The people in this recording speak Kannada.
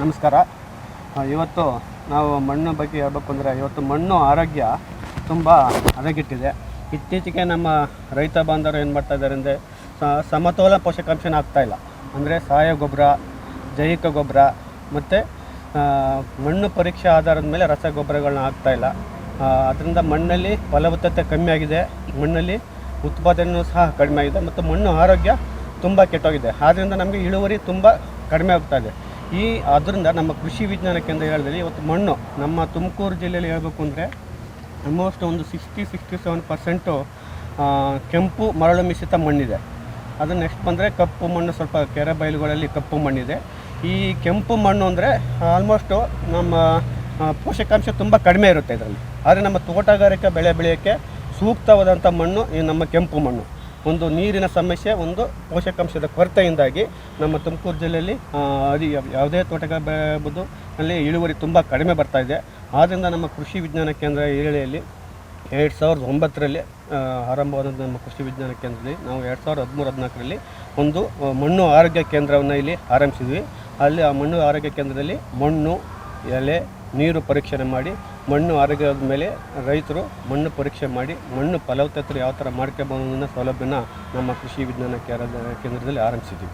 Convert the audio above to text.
ನಮಸ್ಕಾರ. ಇವತ್ತು ನಾವು ಮಣ್ಣು ಬಗ್ಗೆ ಹೇಳ್ಬೇಕು ಅಂದರೆ ಇವತ್ತು ಮಣ್ಣು ಆರೋಗ್ಯ ತುಂಬ ಹದಗೆಟ್ಟಿದೆ. ಇತ್ತೀಚೆಗೆ ನಮ್ಮ ರೈತ ಬಾಂಧವರು ಏನು ಮಾಡ್ತಾ ಇದ್ದಾರೆ ಅಂದರೆ ಸಮತೋಲ ಪೋಷಕಾಂಶನ ಆಗ್ತಾಯಿಲ್ಲ ಅಂದರೆ ಸಾವಯವ ಗೊಬ್ಬರ, ಜೈವಿಕ ಗೊಬ್ಬರ ಮತ್ತು ಮಣ್ಣು ಪರೀಕ್ಷೆ ಆಧಾರದ ಮೇಲೆ ರಸಗೊಬ್ಬರಗಳನ್ನ ಹಾಕ್ತಾಯಿಲ್ಲ ಅದರಿಂದ ಮಣ್ಣಲ್ಲಿ ಫಲವತ್ತತೆ ಕಮ್ಮಿ ಆಗಿದೆ. ಮಣ್ಣಲ್ಲಿ ಉತ್ಪಾದನೆಯೂ ಸಹ ಕಡಿಮೆ ಆಗಿದೆ. ಮತ್ತು ಮಣ್ಣು ಆರೋಗ್ಯ ತುಂಬ ಕೆಟ್ಟೋಗಿದೆ. ಆದ್ದರಿಂದ ನಮಗೆ ಇಳುವರಿ ತುಂಬ ಕಡಿಮೆ ಆಗ್ತಾಯಿದೆ ಈ ಅದರಿಂದ ನಮ್ಮ ಕೃಷಿ ವಿಜ್ಞಾನ ಕೇಂದ್ರ ಹೇಳಿದ್ರೆ ಇವತ್ತು ಮಣ್ಣು, ನಮ್ಮ ತುಮಕೂರು ಜಿಲ್ಲೆಯಲ್ಲಿ ಹೇಳಬೇಕು ಅಂದರೆ ಆಲ್ಮೋಸ್ಟ್ ಒಂದು ಸಿಕ್ಸ್ಟಿ ಸಿಕ್ಸ್ಟಿ ಸೆವೆನ್ ಪರ್ಸೆಂಟು ಕೆಂಪು ಮರಳು ಮಿಶ್ರಿತ ಮಣ್ಣಿದೆ. ಅದು ನೆಕ್ಸ್ಟ್ ಬಂದರೆ ಕಪ್ಪು ಮಣ್ಣು, ಸ್ವಲ್ಪ ಕೆರೆ ಬಯಲುಗಳಲ್ಲಿ ಕಪ್ಪು ಮಣ್ಣಿದೆ. ಈ ಕೆಂಪು ಮಣ್ಣು ಅಂದರೆ ಆಲ್ಮೋಸ್ಟು ನಮ್ಮ ಪೋಷಕಾಂಶ ತುಂಬ ಕಡಿಮೆ ಇರುತ್ತೆ ಇದರಲ್ಲಿ. ಆದರೆ ನಮ್ಮ ತೋಟಗಾರಿಕೆ ಬೆಳೆ ಬೆಳೆಯೋಕ್ಕೆ ಸೂಕ್ತವಾದಂಥ ಮಣ್ಣು ಈ ನಮ್ಮ ಕೆಂಪು ಮಣ್ಣು. ಒಂದು ನೀರಿನ ಸಮಸ್ಯೆ, ಒಂದು ಪೋಷಕಾಂಶದ ಕೊರತೆಯಿಂದಾಗಿ ನಮ್ಮ ತುಮಕೂರು ಜಿಲ್ಲೆಯಲ್ಲಿ ಅದು ಯಾವುದೇ ತೋಟಗಾರಿಕೆ ಅಲ್ಲಿ ಇಳುವರಿ ತುಂಬ ಕಡಿಮೆ ಬರ್ತಾ ಇದೆ. ಆದ್ದರಿಂದ ನಮ್ಮ ಕೃಷಿ ವಿಜ್ಞಾನ ಕೇಂದ್ರ ಏಳೆಯಲ್ಲಿ ಎರಡು ಸಾವಿರದ ಒಂಬತ್ತರಲ್ಲಿ ಆರಂಭವಾದಂಥ ನಮ್ಮ ಕೃಷಿ ವಿಜ್ಞಾನ ಕೇಂದ್ರದಲ್ಲಿ, ನಾವು ಎರಡು ಸಾವಿರದ ಹದಿಮೂರು, ಹದಿನಾಲ್ಕರಲ್ಲಿ ಒಂದು ಮಣ್ಣು ಆರೋಗ್ಯ ಕೇಂದ್ರವನ್ನು ಇಲ್ಲಿ ಆರಂಭಿಸಿದ್ವಿ. ಅಲ್ಲಿ ಆ ಮಣ್ಣು ಆರೋಗ್ಯ ಕೇಂದ್ರದಲ್ಲಿ ಮಣ್ಣು, ಎಲೆ, ನೀರು ಪರೀಕ್ಷಣೆ ಮಾಡಿ ಮಣ್ಣು ಆರೋಗ್ಯದ ಮೇಲೆ ರೈತರು ಮಣ್ಣು ಪರೀಕ್ಷೆ ಮಾಡಿ, ಮಣ್ಣು ಫಲವತ್ತತೆ ಯಾವ ಥರ ಮಾಡ್ಕೋಬೋದು ಸೌಲಭ್ಯನ ನಮ್ಮ ಕೃಷಿ ವಿಜ್ಞಾನ ಕೇರ ಕೇಂದ್ರದಲ್ಲಿ ಆರಂಭಿಸಿದ್ವಿ